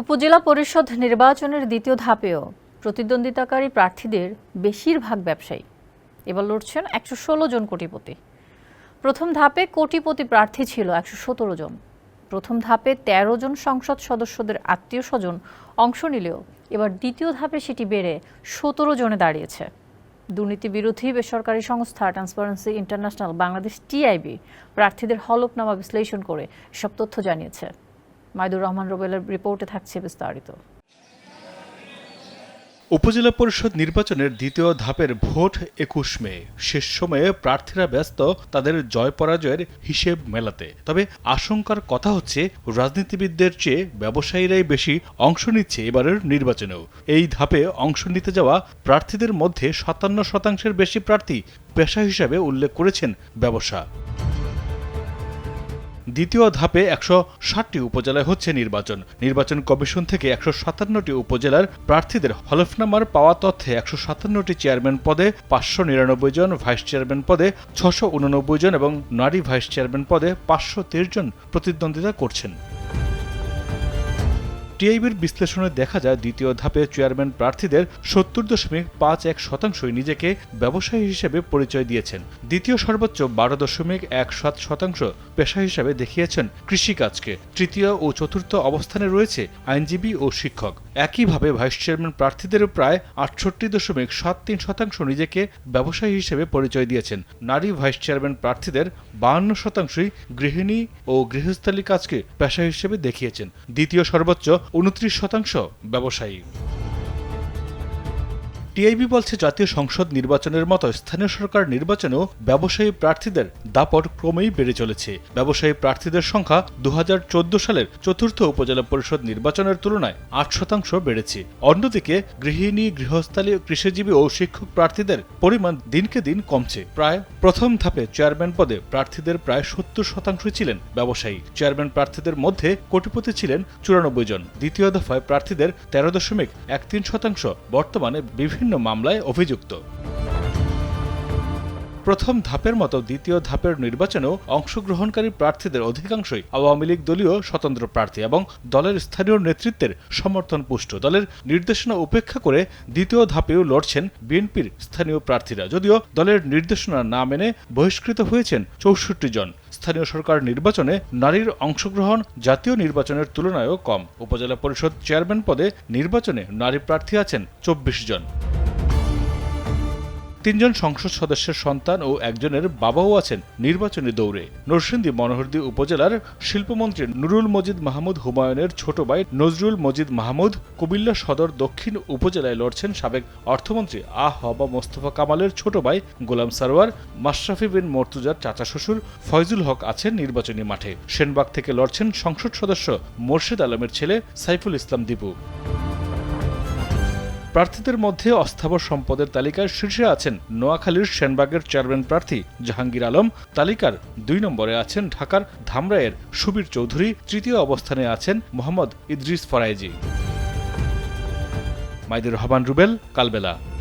উপজেলা পরিষদ নির্বাচনের দ্বিতীয় ধাপেও প্রতিদ্বন্দ্বিতাকারী প্রার্থীদের বেশিরভাগ ব্যবসায়ী। এবার লড়ছেন একশো ষোলো জন কোটিপতি। প্রথম ধাপে কোটিপতি প্রার্থী ছিল একশো সতেরো জন। প্রথম ধাপে ১৩ জন সংসদ সদস্যদের আত্মীয় স্বজন অংশ নিলেও এবার দ্বিতীয় ধাপে সেটি বেড়ে সতেরো জনে দাঁড়িয়েছে। দুর্নীতি বিরোধী বেসরকারি সংস্থা ট্রান্সপারেন্সি ইন্টারন্যাশনাল বাংলাদেশ টিআইবি, প্রার্থীদের হলফনামা বিশ্লেষণ করে সব তথ্য জানিয়েছে। মাইদুর রহমান রোবেলের রিপোর্টে থাকছে বিস্তারিত। উপজেলা পরিষদ নির্বাচনের দ্বিতীয় ধাপের ভোট একুশ মে। শেষ সময়ে প্রার্থীরা ব্যস্ত তাদের জয় পরাজয়ের হিসেব মেলাতে। তবে আশঙ্কার কথা হচ্ছে, রাজনীতিবিদদের চেয়ে ব্যবসায়ীরাই বেশি অংশ নিচ্ছে এবারের নির্বাচনেও। এই ধাপে অংশ নিতে যাওয়া প্রার্থীদের মধ্যে সাতান্ন শতাংশের বেশি প্রার্থী পেশা হিসাবে উল্লেখ করেছেন ব্যবসা। দ্বিতীয় ধাপে একশো ষাটটি উপজেলায় হচ্ছে নির্বাচন। নির্বাচন কমিশন থেকে একশো সাতান্নটি উপজেলার প্রার্থীদের হলফনামার পাওয়া তথ্যে একশো সাতান্নটি চেয়ারম্যান পদে পাঁচশো নিরানব্বই জন ভাইস চেয়ারম্যান পদে ছশো উননব্বই জন এবং নারী ভাইস চেয়ারম্যান পদে পাঁচশো তেইশ জন প্রতিদ্বন্দ্বিতা করছেন। টিআইবির বিশ্লেষণে দেখা যায়, দ্বিতীয় ধাপে চেয়ারম্যান প্রার্থীদের সত্তর দশমিক পাঁচ এক শতাংশই নিজেকে ব্যবসায়ী হিসেবে পরিচয় দিয়েছেন। দ্বিতীয় সর্বোচ্চ বারো দশমিক এক সাত শতাংশ পেশা হিসাবে দেখিয়েছেন কৃষিকাজকে। তৃতীয় ও চতুর্থ অবস্থানে রয়েছে আইনজীবী ও শিক্ষক। একইভাবে ভাইস চেয়ারম্যান প্রার্থীদেরও প্রায় আটষট্টি দশমিক সাত তিন শতাংশ নিজেকে ব্যবসায়ী হিসেবে পরিচয় দিয়েছেন। নারী ভাইস চেয়ারম্যান প্রার্থীদের বাহান্ন শতাংশই গৃহিণী ও গৃহস্থালী কাজকে পেশা হিসেবে দেখিয়েছেন। দ্বিতীয় সর্বোচ্চ উনত্রিশ শতাংশ ব্যবসায়ী। টিআইবি বলছে জাতীয় সংসদ নির্বাচনের মতো স্থানীয় সরকার নির্বাচনেও ব্যবসায়ী প্রার্থীদের দাপট ক্রমেই বেড়ে চলেছে। ব্যবসায়ী প্রার্থীদের সংখ্যা দু হাজার চোদ্দ সালের চতুর্থ উপজেলা পরিষদ নির্বাচনের তুলনায় আট শতাংশ বেড়েছে। অন্যদিকে গৃহিণী, গৃহস্থালী, কৃষিজীবী ও শিক্ষক প্রার্থীদের পরিমাণ দিনকে দিন কমছে। প্রায় প্রথম ধাপে চেয়ারম্যান পদে প্রার্থীদের প্রায় সত্তর শতাংশ ছিলেন ব্যবসায়ী। চেয়ারম্যান প্রার্থীদের মধ্যে কোটিপতি ছিলেন চুরানব্বই জন। দ্বিতীয় দফায় প্রার্থীদের তেরো দশমিক এক তিন শতাংশ। বর্তমানে বিভিন্ন মামলায় অভিযুক্ত। প্রথম ধাপের মতো দ্বিতীয় ধাপের নির্বাচনেও অংশগ্রহণকারী প্রার্থীদের অধিকাংশই আওয়ামী লীগ দলীয় স্বতন্ত্র প্রার্থী এবং দলের স্থানীয় নেতৃত্বের সমর্থন পুষ্ট। দলের নির্দেশনা উপেক্ষা করে দ্বিতীয় ধাপেও লড়ছেন বিএনপির স্থানীয় প্রার্থীরা। যদিও দলের নির্দেশনা না মেনে বহিষ্কৃত হয়েছেন চৌষট্টি জন। স্থানীয় সরকার নির্বাচনে নারীর অংশগ্রহণ জাতীয় নির্বাচনের তুলনায়ও কম। উপজেলা পরিষদ চেয়ারম্যান পদে নির্বাচনে নারী প্রার্থী আছেন চব্বিশ জন। তিনজন সংসদ সদস্যের সন্তান ও একজনের বাবাও আছেন নির্বাচনী দৌড়ে। নরসিংদী মনোহরদী উপজেলার শিল্পমন্ত্রী নুরুল মজিদ মাহমুদ হুমায়ুনের ছোট ভাই নজরুল মজিদ মাহমুদ কুমিল্লা সদর দক্ষিণ উপজেলায় লড়ছেন সাবেক অর্থমন্ত্রী আহ হবা মোস্তফা কামালের ছোট ভাই গোলাম সারোয়ার, মাশরাফি বিন মর্তুজার চাচা শ্বশুর ফয়জুল হক আছেন নির্বাচনী মাঠে। সেনবাগ থেকে লড়ছেন সংসদ সদস্য মোর্শেদ আলমের ছেলে সাইফুল ইসলাম দীপু। প্রার্থীদের মধ্যে অস্থাবর সম্পদের তালিকায় শীর্ষে আছেন নোয়াখালীর সেনবাগের চেয়ারম্যান প্রার্থী জাহাঙ্গীর আলম। তালিকার দুই নম্বরে আছেন ঢাকার ধামরায়ের সুবীর চৌধুরী। তৃতীয় অবস্থানে আছেন মোহাম্মদ ইদ্রিস ফরাইজি। মাইদুর রহমান, রুবেল, কালবেলা।